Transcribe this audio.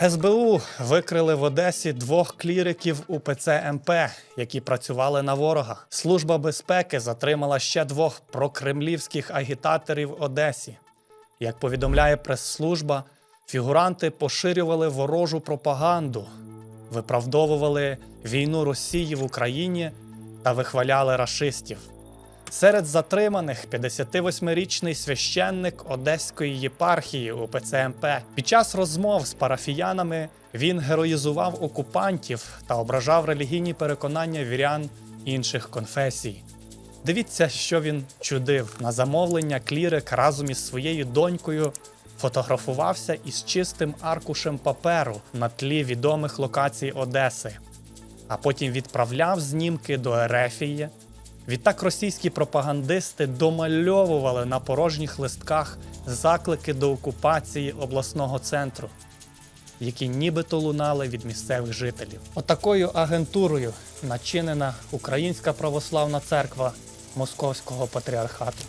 СБУ викрили в Одесі двох кліриків УПЦ МП, які працювали на ворога. Служба безпеки затримала ще двох прокремлівських агітаторів Одесі. Як повідомляє прес-служба, фігуранти поширювали ворожу пропаганду, виправдовували війну Росії в Україні та вихваляли рашистів. Серед затриманих 58-річний священник Одеської єпархії УПЦ МП. Під час розмов з парафіянами він героїзував окупантів та ображав релігійні переконання вірян інших конфесій. Дивіться, що він чудив. На замовлення клірик разом із своєю донькою фотографувався із чистим аркушем паперу на тлі відомих локацій Одеси, а потім відправляв знімки до Ерефії. Відтак російські пропагандисти домальовували на порожніх листках заклики до окупації обласного центру, які нібито лунали від місцевих жителів. Отакою агентурою начинена Українська православна церква Московського патріархату.